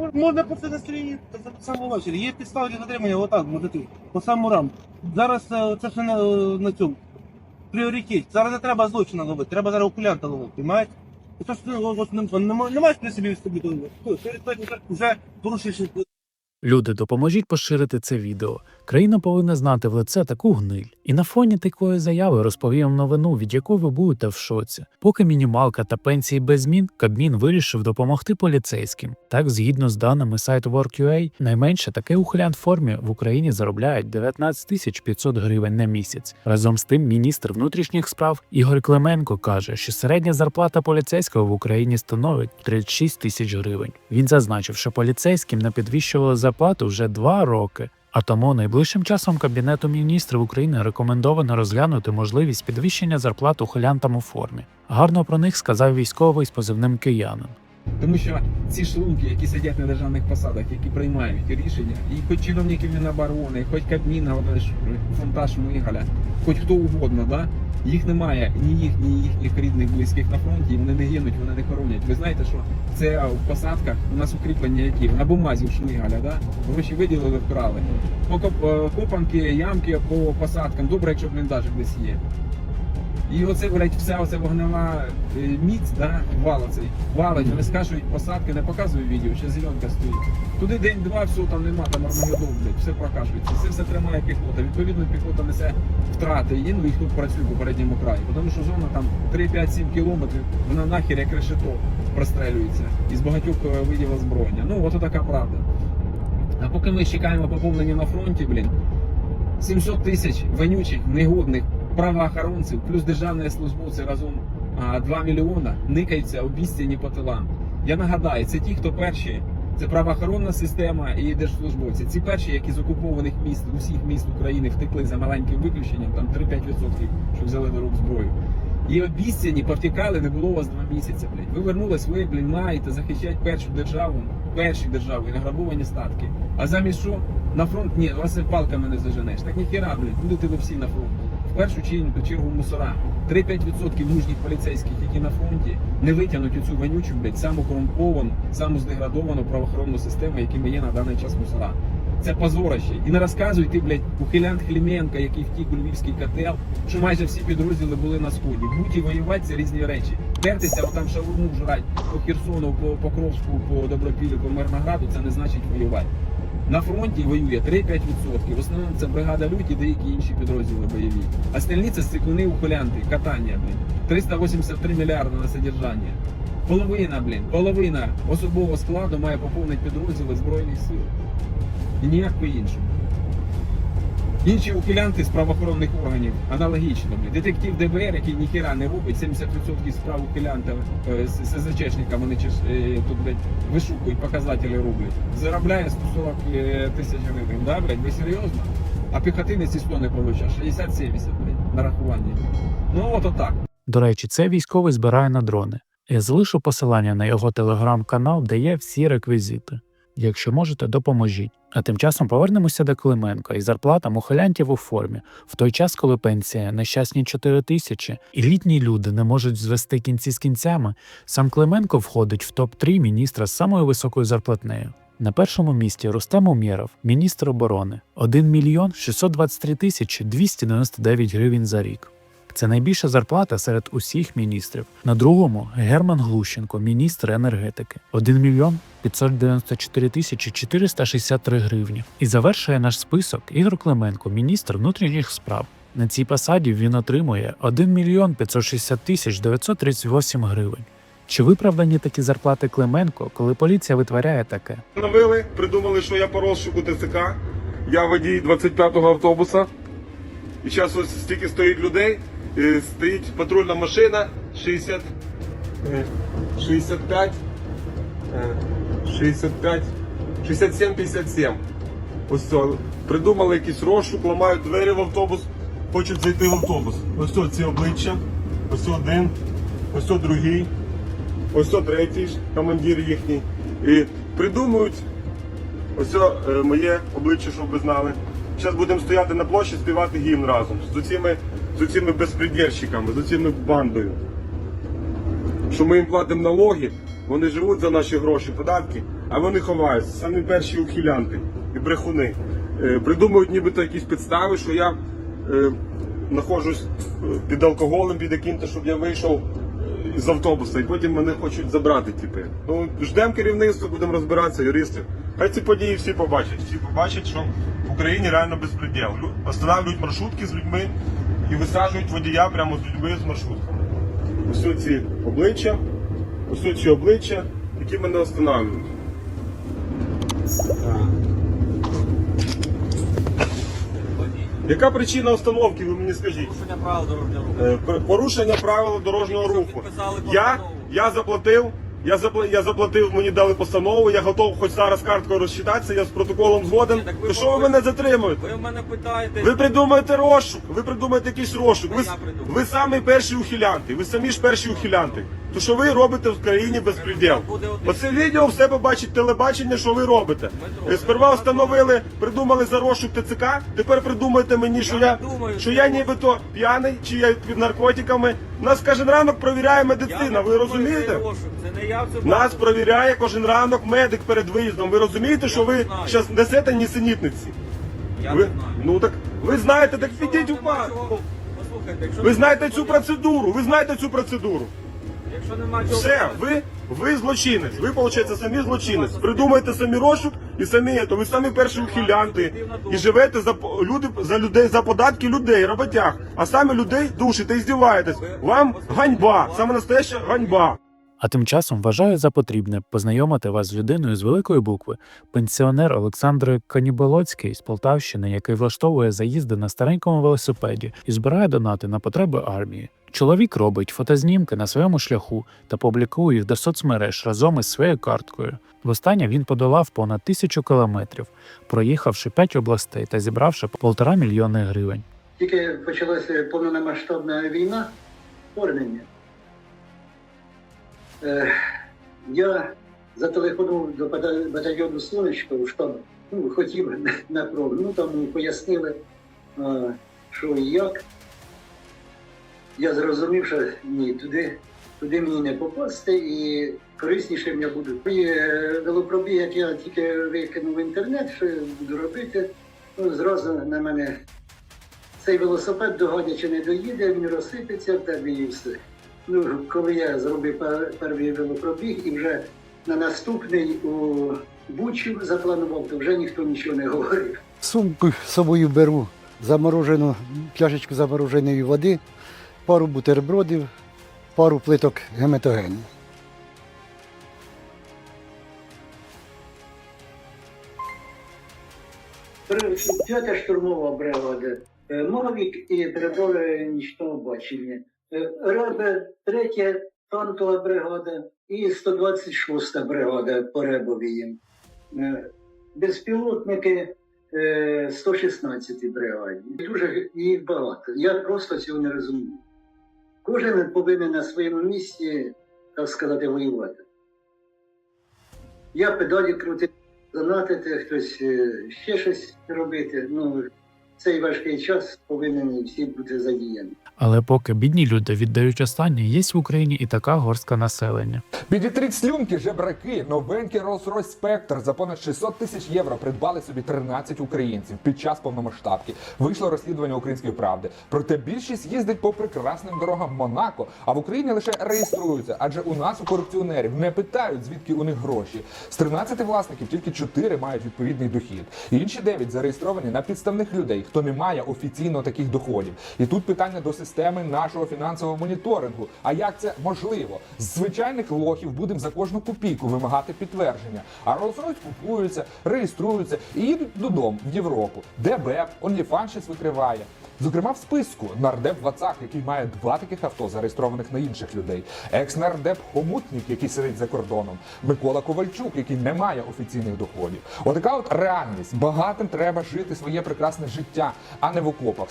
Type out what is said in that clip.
Мож- Можна по це настроєнні так само ввечері. Є підстави для затримання, отак, мотати, по саму рамку. Зараз е, це все на, на цьому. Пріоритет. Зараз не треба злочина ловити, треба зараз окулянта ловити, розумієте? То, що ти не, не, не маєш при собі собі вже порушуєш Люди, допоможіть поширити це відео. Країна повинна знати в лице таку гниль. І на фоні такої заяви розповім новину, від якої ви будете в шоці. Поки мінімалка та пенсії без змін, Кабмін вирішив допомогти поліцейським. Так, згідно з даними сайту Work.ua, найменше ухилян в формі в Україні заробляють 19 тисяч 500 гривень на місяць. Разом з тим, міністр внутрішніх справ Ігор Клименко каже, що середня зарплата поліцейського в Україні становить 36 тисяч гривень. Він зазначив, що поліцейським не підвищували зарплату вже два роки. А тому найближчим часом Кабінету міністрів України рекомендовано розглянути можливість підвищення зарплат ухилянтам у формі. Гарно про них сказав військовий з позивним киянин. Тому що ці шлунки, які сидять на державних посадах, які приймають рішення, і хоч чиновників Міноборони, хоч Кабміна, ж фонтаж Мигаля, хоч хто угодно, да? їх немає ні їх, ні їхніх рідних, близьких на фронті, і вони не гинуть, вони не хоронять. Ви знаєте, що це в посадках у нас укріплення які? На бумазі у Шмигаля, да? гроші виділили, вкрали. По е, копанки, ямки по посадкам, добре, якщо бліндажик десь є. І оце, блядь, вся оця вогнева е, міць, да, вал цей, валить, вони скажуть посадки, не показую відео, ще зеленка стоїть. Туди день-два, все там нема, там армагеддон, блядь, все прокашується, це все тримає піхота. Відповідно, піхота несе втрати, і ну їх тут працює по передньому краї. Тому що зона там 3-5-7 кілометрів, вона нахер як решето прострелюється із багатьох е, видів озброєння. Ну, от така правда. А поки ми чекаємо поповнення на фронті, блін, 700 тисяч вонючих, негодних правоохоронців, плюс державні службовці разом 2 мільйона никаються обіцяні по тилам. Я нагадаю, це ті, хто перші, це правоохоронна система і держслужбовці. Ці перші, які з окупованих міст, усіх міст України втекли за маленьким виключенням, там 3-5%, що взяли до рук зброю. І обіцяні повтікали, не було у вас два місяці. Блядь. Ви вернулись, ви блін, маєте захищати першу державу, перші держави, награбовані статки. А замість що? На фронт ні, вас палками не заженеш. Так ніхіра, блядь, будете ви всі на фронт. Першу чергу, мусора. 3-5% мужніх поліцейських, які на фронті, не витягнуть оцю вонючу, блядь, саму корумповану, саму здеградовану правоохоронну систему, якими є на даний час мусора. Це позорище. І не розказуй ти, блядь, ухилянт Хліменка, який втік у львівський котел, що майже всі підрозділи були на сході. Будь і воювати це різні речі. Тертися, отам шаурму жрать по Херсону, по Покровську, по Добропіллю, по Мирнограду, це не значить воювати. На фронті воює 3-5%. В основному це бригада люті, деякі інші підрозділи бойові. А Остальні це стеклуни ухилянти, катання, блін. 383 мільярди на содержання. Половина, блін, половина особового складу має поповнити підрозділи Збройних сил. І ніяк по-іншому. Інші ухилянти з правоохоронних органів аналогічно. Детектив ДБР, який ніхіра не робить, 70% справ ухилянта е, з СЗЧниками вони е, тут блядь, вишукують, показателі роблять. Заробляє 140 е, тисяч гривень. Да, блядь, ви серйозно? А піхотинець і 100 не получає, 60-70, блядь, на рахуванні. Ну от отак. До речі, це військовий збирає на дрони. Я залишу посилання на його телеграм-канал, де є всі реквізити. Якщо можете, допоможіть. А тим часом повернемося до Клименка і зарплатам ухилянтів у формі, в той час, коли пенсія нещасні 4 тисячі, і літні люди не можуть звести кінці з кінцями, сам Клименко входить в топ-3 міністра з самою високою зарплатнею. На першому місці Рустем Умєров, міністр оборони 1 мільйон 623 тисячі 299 гривень за рік. Це найбільша зарплата серед усіх міністрів. На другому Герман Глущенко, міністр енергетики 1 мільйон 594 тисячі 463 гривні. І завершує наш список Ігор Клименко, міністр внутрішніх справ. На цій посаді він отримує 1 мільйон 560 тисяч 938 гривень. Чи виправдані такі зарплати Клименко, коли поліція витворяє таке? Встановили, придумали, що я по розшуку ТЦК. Я водій 25-го автобуса. І зараз ось стільки стоїть людей. Е, Стоїть патрульна машина 60, е, 65, е, 65, 67, 57. Ось. Придумали якийсь розшук, ламають двері в автобус, хочуть зайти в автобус. Ось це ці обличчя, ось один, ось другий, ось третій командир їхній. І придумують Ось е, моє обличчя, щоб ви знали. Зараз будемо стояти на площі, співати гімн разом з цими, з цими безпредельщиками, з цими бандою. Що ми їм платимо налоги, вони живуть за наші гроші, податки, а вони ховаються. Самі перші ухилянти і брехуни. Е, Придумують нібито якісь підстави, що я е, знаходжусь е, під алкоголем, під яким-то, щоб я вийшов е, з автобуса, і потім мене хочуть забрати. Типи. Ну, ждемо керівництво, будемо розбиратися, юристи. Хай ці події всі побачать. Всі побачать, що в Україні реально безпреділ. Лю- Останавлюють маршрутки з людьми і висаджують водія прямо з людьми з маршрутками. Ось ці обличчя, ось ці обличчя, які мене останавлюють. Яка причина остановки, ви мені скажіть? Порушення правил дорожнього руху. Е, Порушення правил дорожнього руху. Я, я заплатив, я запла я заплатив, мені дали постанову, я готов хоч зараз карткою розчитатися, я з протоколом згоден. Ні, так ви То що ви повинні- мене затримуєте? Ви в мене питаєте. Ви придумаєте розшук, ви придумаєте якийсь розшук. Ви, Це я придумав. ви самі перші ухилянти, ви самі ж перші ухилянти. То що ви робите в країні безпреділ? Оце відео все побачить телебачення, що ви робите. Дмитро, Е, Сперва встановили, придумали за розшук ТЦК, тепер придумаєте мені, що Я я, думаю, що я нібито п'яний, чи я під наркотиками. Нас кожен ранок провіряє медицина, ви розумієте? в Нас провіряє кожен ранок медик перед виїздом. Ви розумієте, що ви зараз несете нісенітниці? Ви, ну так ви знаєте, так підіть у парк. Ви знаєте цю процедуру, ви знаєте цю процедуру. Якщо нема чого Все, ви, ви злочинець. Ви, виходить, самі злочинець. Придумаєте самі розшук і самі, то ви самі перші ухилянти. І живете за по- люди за людей за податки людей, роботяг. А самі людей душите і здіваєтесь. Вам ганьба, саме настояща ганьба. А тим часом вважаю за потрібне познайомити вас з людиною з великої букви, пенсіонер Олександр Каніболоцький з Полтавщини, який влаштовує заїзди на старенькому велосипеді і збирає донати на потреби армії. Чоловік робить фотознімки на своєму шляху та публікує їх до соцмереж разом із своєю карткою. Востаннє він подолав понад тисячу кілометрів, проїхавши п'ять областей та зібравши полтора мільйони гривень. Тільки почалася повномасштабна війна, вторгнення. Е, я зателефонував до батальйону Сонечко у штаб. Ну, хотів на кров. Ну там пояснили, а, що і як. Я зрозумів, що ні, туди, туди мені не попасти і корисніше. І е, велопробіг, як я тільки викинув в інтернет, що я буду робити, ну, зразу на мене цей велосипед догодячи не доїде, він розсипеться в тебе і все. Ну, коли я зробив перший велопробіг і вже на наступний у Бучу запланував, то вже ніхто нічого не говорив. Сумку з собою беру заморожену пляшечку замороженої води, пару бутербродів, пару плиток геметогену. При- П'ята штурмова бригада, е, Мавік і переброви нічного бачення. Е, Ребе, третя танкова бригада і 126 бригада по Ребові. Е, Безпілотники е, 116 бригаді. Дуже їх багато. Я просто цього не розумію. Кожен повинен на своєму місці, так сказати, воювати. Я педалі крутити донатити, хтось е, ще щось робити. Ну, цей важкий час повинні всі бути задіяні. Але поки бідні люди віддають останнє, є в Україні і така горстка населення. Підітріть слюнки, жебраки, новенький Rolls-Royce Spectre за понад 600 тисяч євро придбали собі 13 українців під час повномасштабки. Вийшло розслідування української правди. Проте більшість їздить по прекрасним дорогам Монако, а в Україні лише реєструються, адже у нас у корупціонерів не питають, звідки у них гроші. З 13 власників тільки 4 мають відповідний дохід. Інші 9 зареєстровані на підставних людей, хто не має офіційно таких доходів. І тут питання до системи нашого фінансового моніторингу. А як це можливо? З звичайних лохів будемо за кожну копійку вимагати підтвердження. А Rolls-Royce купуються, реєструються і їдуть додому в Європу, де БЕП, OnlyFans щось викриває. Зокрема, в списку нардеп Вацак, який має два таких авто, зареєстрованих на інших людей, екс-нардеп Хомутник, який сидить за кордоном, Микола Ковальчук, який не має офіційних доходів. Отака от реальність. Багатим треба жити своє прекрасне життя, а не в окопах.